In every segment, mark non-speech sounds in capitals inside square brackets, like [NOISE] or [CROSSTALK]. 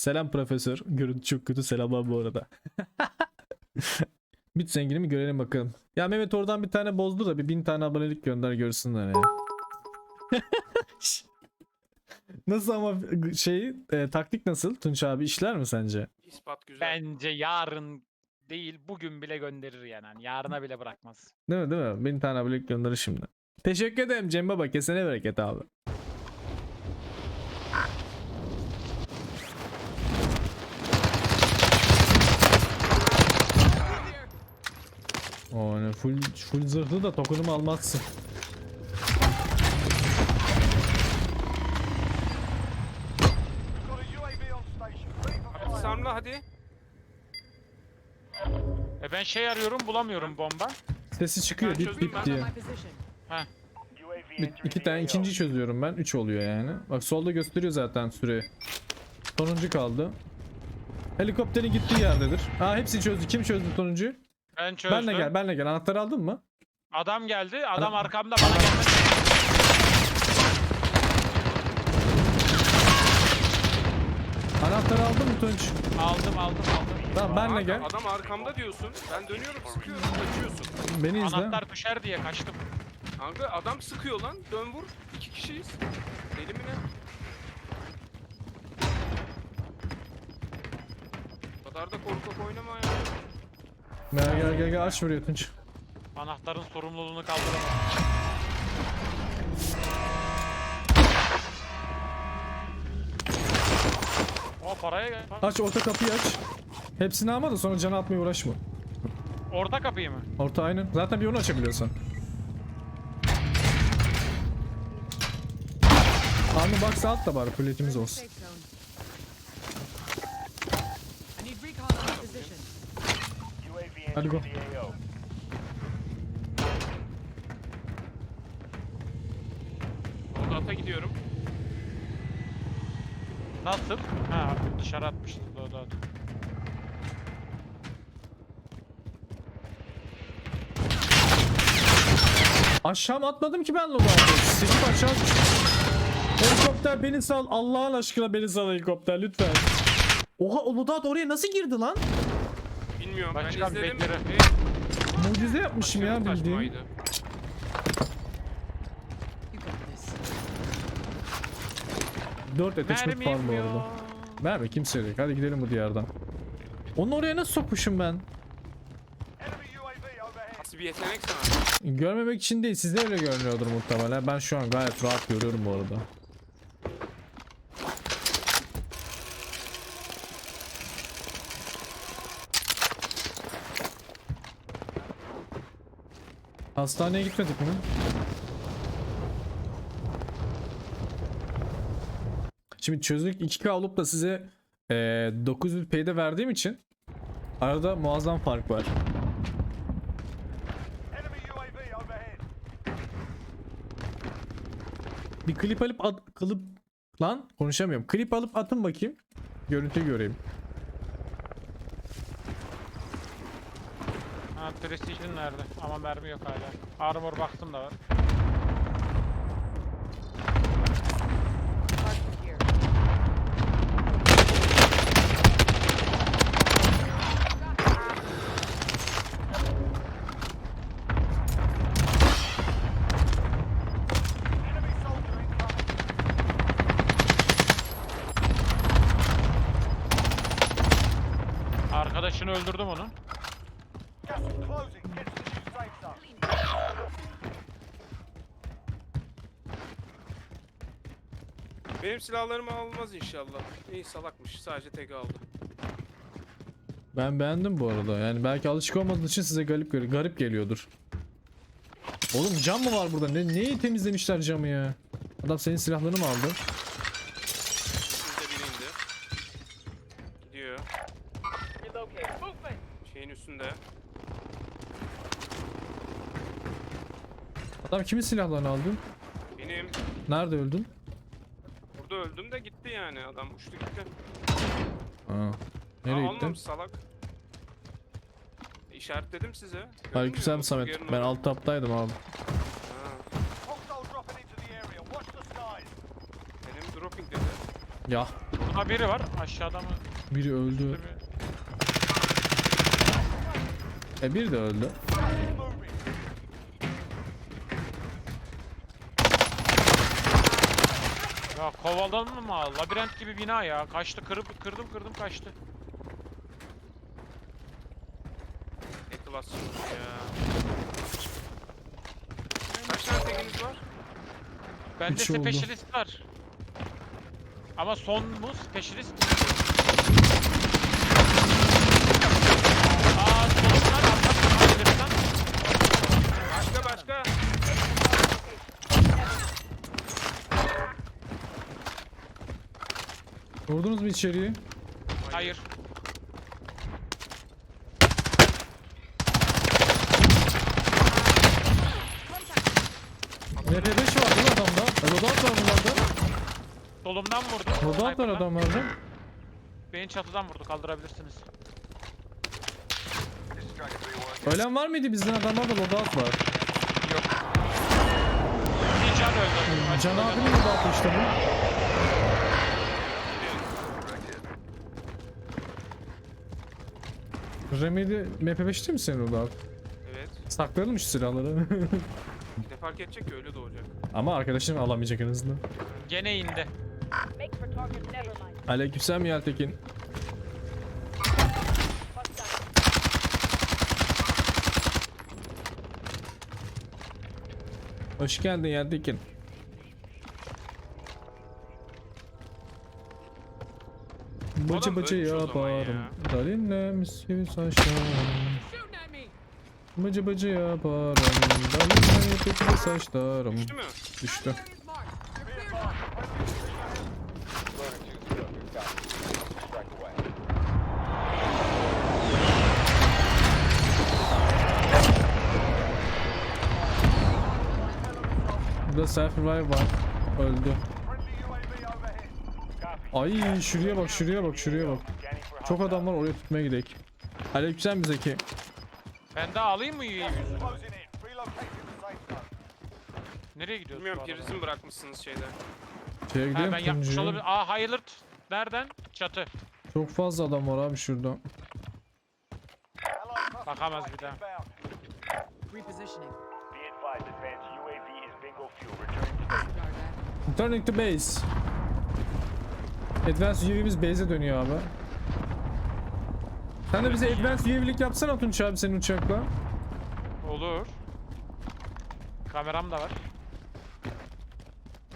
Selam profesör. Görüntü çok kötü selamlar bu arada. [LAUGHS] Bit zengini mi görelim bakalım. Ya Mehmet oradan bir tane bozdu da bir bin tane abonelik gönder görsünler ya. [LAUGHS] nasıl ama şey e, taktik nasıl Tunç abi işler mi sence? İspat güzel. Bence yarın değil bugün bile gönderir yani. Hani yarına bile bırakmaz. Değil mi değil mi? Bin tane abonelik gönderir şimdi. Teşekkür ederim Cem Baba kesene bereket abi. O ne full full zırhlı da tokunumu almazsın. Samla hadi. E ben şey arıyorum bulamıyorum bomba. Sesi çıkıyor Ben bip çözdüm bip ben. diye. Position. Bir, iki tane ikinci çözüyorum ben. Üç oluyor yani. Bak solda gösteriyor zaten süreyi. Sonuncu kaldı. Helikopterin gittiği yerdedir. Ha hepsini çözdü. Kim çözdü sonuncuyu? Ben çözdüm. Benle gel, benle gel. Anahtarı aldın mı? Adam geldi. Adam Adam- arkamda bana gelmedi. Anahtarı aldın mı Tunç? Aldım aldım aldım. Tamam benle gel. Adam arkamda diyorsun. Ben dönüyorum sıkıyorum kaçıyorsun. Beni izle. Anahtar düşer diye kaçtım. Kanka adam sıkıyor lan. Dön vur. İki kişiyiz. Deli mi ne? Bu kadar da korkak oynama ya. Gel gel gel, gel. aç burayı Tunç. Anahtarın sorumluluğunu kaldıramam. O paraya gel. Aç orta kapıyı aç. Hepsini alma da sonra canı atmaya uğraşma. Orta kapıyı mı? Orta aynen. Zaten bir onu açabiliyorsan. Armor box alt da bari kulletimiz olsun. Hadi go. Odata gidiyorum. Nasıl? Ha dışarı atmıştı o da. Aşağı mı atmadım ki ben loadout'u? Sikip aşağı. Helikopter beni sal. Allah'ın aşkına beni sal helikopter lütfen. Oha o loadout oraya nasıl girdi lan? Bilmiyorum Başkan ben izledim. bekleri. Hey, Mucize yapmışım ya bildiğin. 4 attachment var bu arada. Merve kimse yok. Hadi gidelim bu diyardan. Onu oraya nasıl sokmuşum ben? Nasıl bir yetenek sana? Görmemek için değil. Sizde öyle görünüyordur muhtemelen. Ben şu an gayet rahat görüyorum bu arada. Hastaneye gitmedik mi? Şimdi çözünürlük 2K olup da size eee 900p'de verdiğim için arada muazzam fark var. Bir klip alıp at, kılıp lan konuşamıyorum. Klip alıp atın bakayım. Görüntü göreyim. Ha Precision nerede? Ama mermi yok hala. Armor baktım da var. Arkadaşını öldürdüm onu. Benim silahlarımı almaz inşallah. İyi salakmış. Sadece tek aldı. Ben beğendim bu arada. Yani belki alışık olmadığı için size garip garip geliyordur. Oğlum cam mı var burada? Ne neyi temizlemişler camı ya? Adam senin silahlarını mı aldı? Sizde biri indi. Gidiyor. Şeyin üstünde. Adam kimin silahlarını aldı? Benim. Nerede öldün? Burada öldüm de gitti yani. Adam uçtu gitti. Ha. Nereye Aa, gittin? almamış salak. İşaretledim size. Gördün mü? Aleykümselam Samet. Ben orada. alt taptaydım abi. Ha, Benim dropping dedi. Ya. Aha biri var. Aşağıda mı? Biri öldü. E biri de öldü. Ya kovaladın mı? Labirent gibi bina ya. Kaçtı kırıp kırdım kırdım kaçtı. Ne klas çocuk ya. Kaç tane tekiniz var? Bende Üç oldu. specialist var. Ama son mu specialist? Aa Vurdunuz mu içeriği? Hayır. MP5 var mi adamda? Loadout var bunlarda. Solumdan vurdu. Loadout var adamlarda. Beni çatıdan vurdu kaldırabilirsiniz. Ölen var mıydı bizden adamlarda loadout var. Yok. Bir can öldü. Can abinin loadout'u işte bu. Remedy MP5 değil mi senin loadout? Evet. Saklayalım şu silahları. [LAUGHS] Ne fark edecek ki öyle doğacak. Ama arkadaşım alamayacak en azından. Gene indi. Make for target, never mind. Aleykümselam Yeltekin. Hoş geldin Yeltekin. Bıcı bıcı yaparım. ya. Dalinle mis gibi saçlarım. Bıcı bıcı yaparım. Dalinle ipekli saçlarım. Düştü mü? Düştü. Burada self revive var. Öldü. Ay şuraya bak şuraya bak şuraya bak. Çok adam var oraya tutmaya gidelim. Aleykümselam Zeki. Ben de alayım mı yüzünü? Nereye gidiyorsun? Bilmiyorum ki resim bırakmışsınız şeyde. Şeye Ha, gidelim ben yapmış olabilir. Aa hayırlı. Nereden? Çatı. Çok fazla adam var abi şurada. Bakamaz bir daha. Repositioning. Be advised, advanced UAV is bingo fuel. Returning to base. Disregard that. Returning to base. Advanced UAV'miz base'e dönüyor abi. Sen de bize Advanced UAV'lik yapsana Tunç abi senin uçakla. Olur. Kameram da var.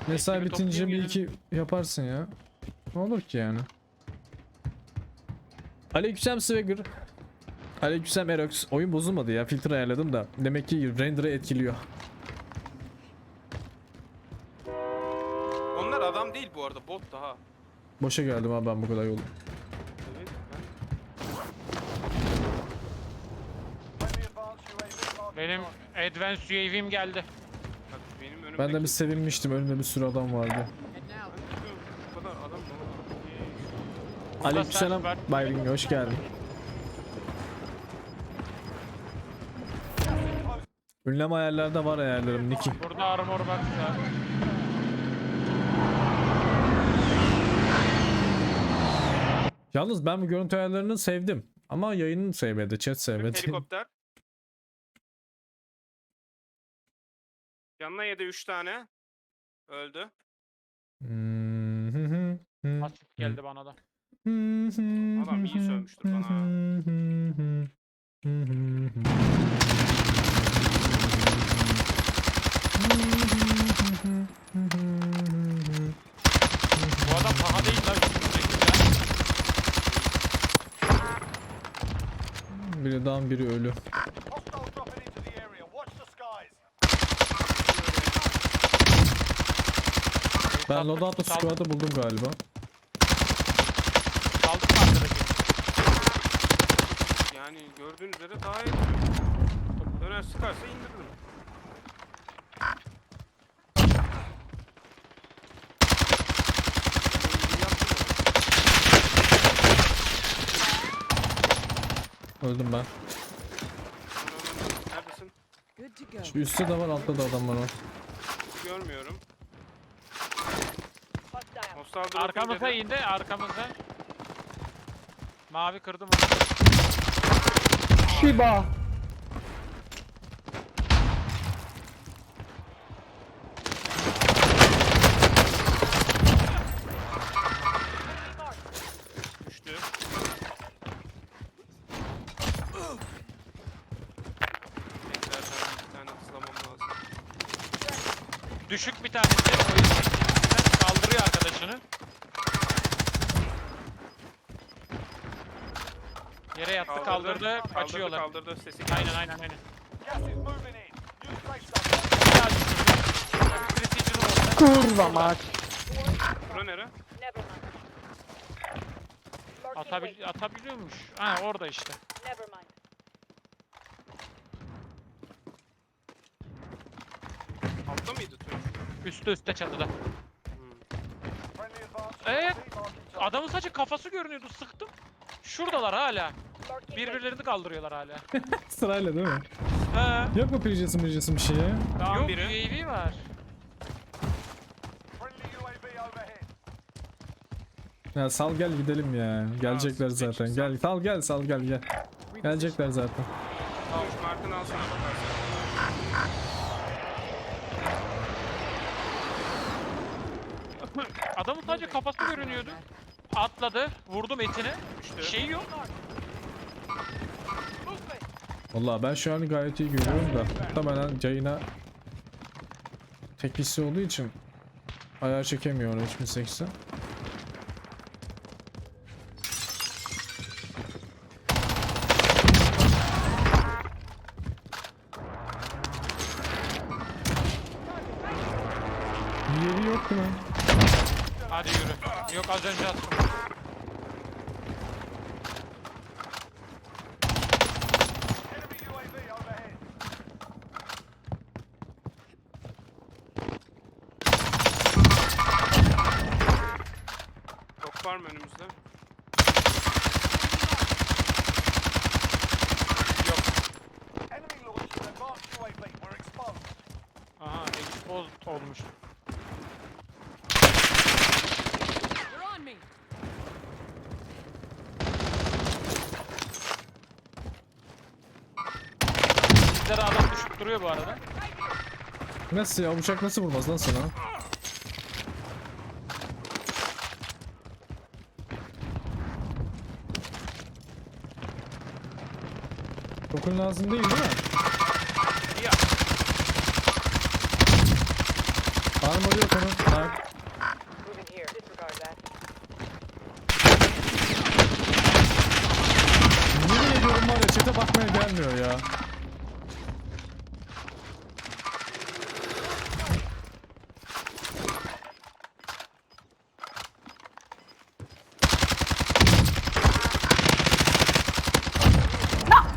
Mesai Ekibi bitince bir toplayayım iki yaparsın ya. Ne olur ki yani. Aleykümselam Swagger. Aleykümselam Erox. Oyun bozulmadı ya. Filtre ayarladım da. Demek ki render'ı etkiliyor. Boşa geldim abi ben bu kadar yolu. Benim Advanced UAV'm geldi. Bak benim önümdeki... Ben de bir sevinmiştim. Önümde bir sürü adam vardı. Bu kadar adam? Aleykümselam. hoş geldin. Ünlem ayarlarda var ayarlarım Niki. Burada armor var. Yalnız ben bu görüntü ayarlarını sevdim. Ama yayının sevmedi, chat sevmedi. Helikopter. [LAUGHS] Yanına yedi 3 tane. Öldü. Hmm, hı hı, hı. Pasif geldi bana da. Adam iyi sövmüştür bana ha. Bu adam paha değil lan. üstündeki ya. Biri down biri ölü. Ben loadout'la squad'ı buldum galiba. Saldık mı arkadaki? Yani gördüğünüz üzere daha iyi. Döner sıkarsa indiririm. Öldüm ben. Neredesin? Şu üstte de var altta da adam var. o. Görmüyorum. Hostile drop Arkamıza indirdi. indi arkamıza. Mavi kırdım onu. Shiba. Düşük bir tanesi. O yüzden kaldırıyor arkadaşını. Yere yattı kaldırdı, kaçıyorlar. Kaldırdı, kaldırdı. Sesi geldi. Aynen aynen aynen. Kurwa mać. Marking Atabil atabiliyormuş. Ha orada işte. Never mind. Altta mıydı tüm? Üstte üstte çatıda. Hmm. Evet. Adamın sadece kafası görünüyordu. Sıktım. Şuradalar hala. Birbirlerini kaldırıyorlar hala. [LAUGHS] Sırayla değil mi? He. Yok mu pircesin pircesin bir şey ya? Tamam Yok biri. UAV var. Ya sal gel gidelim ya. Gelecekler zaten. Gel sal gel sal gel gel. Gelecekler zaten. Tamam şu markını alsana bakarsın. Adamın sadece kafası görünüyordu. Atladı. Vurdum etini. Düştü. Şey yok. Vallahi ben şu an gayet iyi görüyorum da. Muhtemelen yayına tek hissi olduğu için ayar çekemiyor 3080. var mı önümüzde? Exposed. Aha expose olmuş. They're on me. Bizlere adam düşüp duruyor bu arada. Nasıl ya? Bıçak nasıl vurmaz lan sana? Dokun lazım değil değil mi? Ya Armor yok onun. Ha. Moving here. Disregard that. Yemin ediyorum var ya çete bakmaya gelmiyor ya.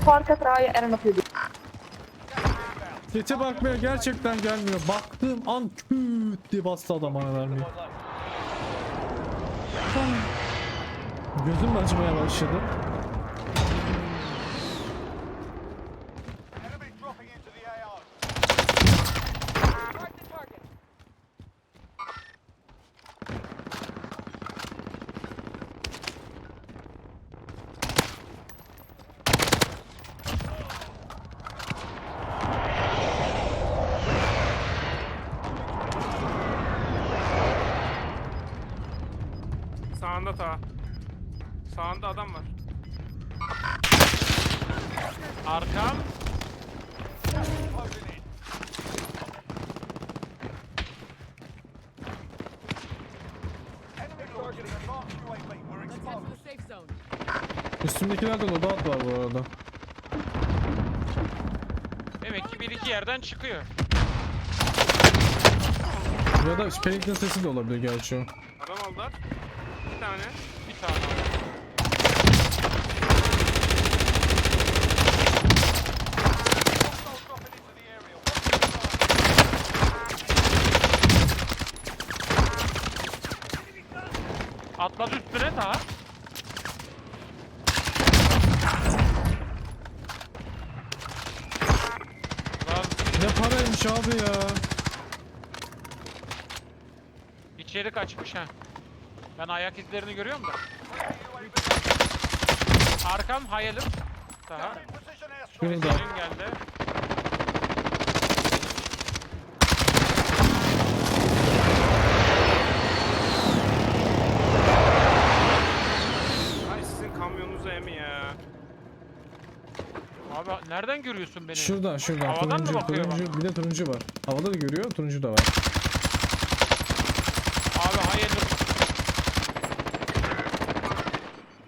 Troia, erano più di Çete bakmaya gerçekten gelmiyor. Baktığım an küt diye bastı adam bana vermeyi. Gözüm acımaya başladı. Sağında ta. Sağında adam var. arkam. Üstümdekilerde loadout var bu arada. Demek ki bir iki yerden çıkıyor. Ya da Paint'in sesi de olabilir gerçi o. Adam aldılar. Bir tane. Bir tane. Fire. Atladı üstüne. Lan Ne paraymış abi ya. İçeri kaçmış ha. Ben ayak izlerini görüyorum da. Arkam hayalim. Daha. Şurada. Geldi. Ay sizin kamyonunuza emi ya. Abi nereden görüyorsun beni? Şuradan şuradan. Havadan mı turuncu, bakıyor turuncu. Bir de turuncu var. Havada da görüyor. Turuncu da var. Abi hayalim.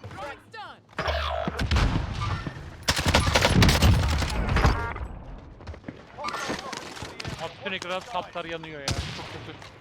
Throwing stun. Bütün ekran saplar yanıyor ya. Çok kötü.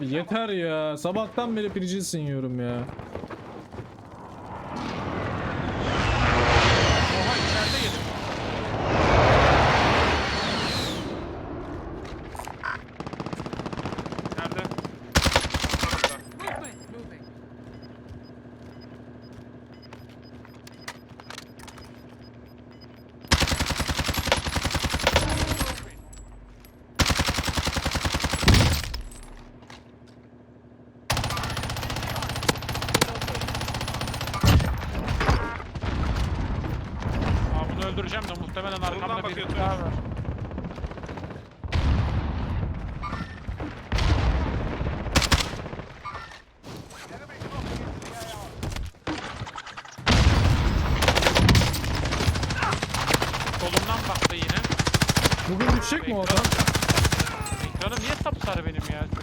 Abi yeter ya. Sabahtan beri Prigilsin yiyorum ya. Oha içeride yedim. Nerede? Movement. Moving. Aa bunu öldüreceğim de muhtemelen arkamda bir bakıyor daha var. Solumdan baktı yine. Bugün düşecek mi o adam? Ekranım niye sapsarı benim ya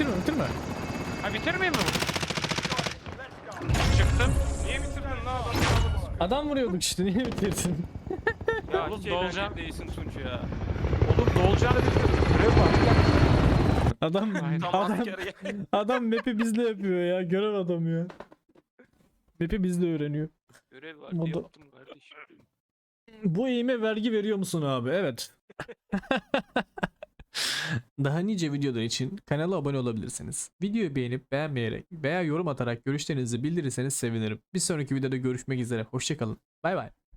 Bitirme bitirme. Ha bitirmeyeyim mi bunu? Çıktım. Niye bitirdin lan adamı? Adam vuruyorduk işte niye bitirsin? Ya Oğlum Doğucan- eğlenceli değilsin Tunç ya. Oğlum dolacağını bir görev var. Adam adam adam map'i bizle yapıyor ya. Görev adamı ya. Map'i bizle öğreniyor. Görev var diye da- yaptım kardeşim. Bu eğime vergi veriyor musun abi? Evet. [LAUGHS] [LAUGHS] Daha nice videolar için kanala abone olabilirsiniz. Videoyu beğenip beğenmeyerek veya yorum atarak görüşlerinizi bildirirseniz sevinirim. Bir sonraki videoda görüşmek üzere. Hoşçakalın. Bay bay.